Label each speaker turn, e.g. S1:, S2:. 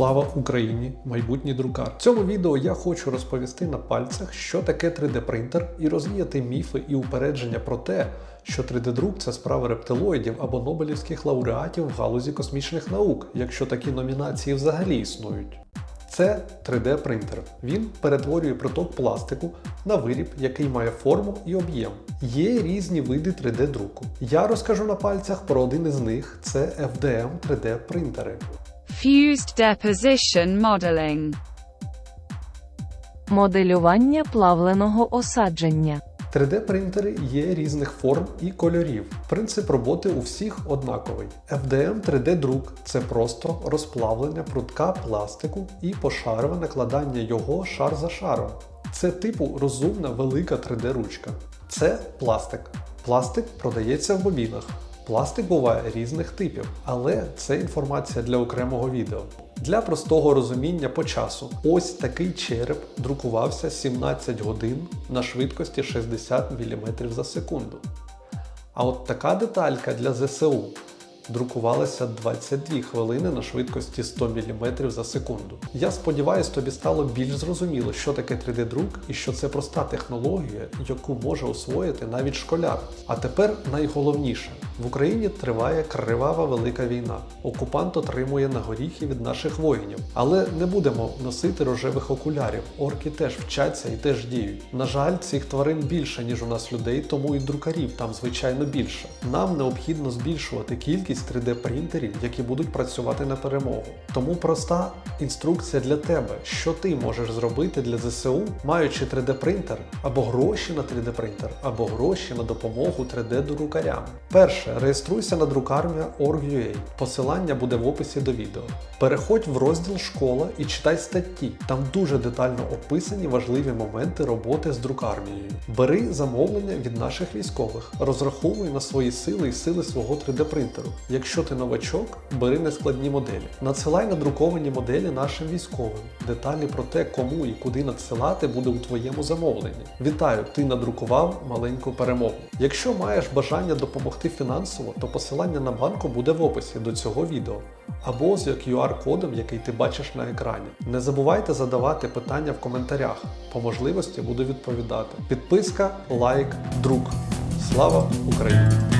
S1: Слава Україні! Майбутній друкар. В цьому відео я хочу розповісти на пальцях, що таке 3D-принтер, і розвіяти міфи і упередження про те, що 3D-друк це справа рептилоїдів або нобелівських лауреатів в галузі космічних наук, якщо такі номінації взагалі існують. Це 3D-принтер. Він перетворює приток пластику на виріб, який має форму і об'єм. Є різні види 3D-друку. Я розкажу на пальцях про один із них це FDM 3D-принтери.
S2: Fused Deposition Modeling.
S3: Моделювання плавленого осадження.
S1: 3D-принтери є різних форм і кольорів. Принцип роботи у всіх однаковий. FDM 3D-друк це просто розплавлення прутка пластику і пошарове накладання його шар за шаром. Це типу розумна велика 3D-ручка. Це пластик. Пластик продається в бобінах. Пластик буває різних типів, але це інформація для окремого відео. Для простого розуміння по часу, ось такий череп друкувався 17 годин на швидкості 60 мм за секунду. А от така деталька для ЗСУ друкувалася 22 хвилини на швидкості 100 мм за секунду. Я сподіваюся, тобі стало більш зрозуміло, що таке 3D-друк і що це проста технологія, яку може освоїти навіть школяр. А тепер найголовніше: в Україні триває кривава велика війна. Окупант отримує на горіхи від наших воїнів. Але не будемо носити рожевих окулярів. Орки теж вчаться і теж діють. На жаль, цих тварин більше, ніж у нас людей, тому і друкарів там звичайно більше. Нам необхідно збільшувати кількість 3D-принтерів, які будуть працювати на перемогу. Тому проста інструкція для тебе, що ти можеш зробити для ЗСУ, маючи 3D-принтер або гроші на 3D-принтер, або гроші на допомогу 3D-друкарям. Перше, реєструйся на друкармія.org.ua. Посилання буде в описі до відео. Переходь в розділ Школа і читай статті. Там дуже детально описані важливі моменти роботи з друкармією. Бери замовлення від наших військових, розраховуй на свої сили і сили свого 3D-принтеру. Якщо ти новачок, бери нескладні моделі. Надсилай надруковані моделі нашим військовим. Деталі про те, кому і куди надсилати, буде у твоєму замовленні. Вітаю, ти надрукував маленьку перемогу. Якщо маєш бажання допомогти фінансово, то посилання на банку буде в описі до цього відео або з QR-кодом, який ти бачиш на екрані. Не забувайте задавати питання в коментарях. По можливості буду відповідати. Підписка, лайк, друк. Слава Україні!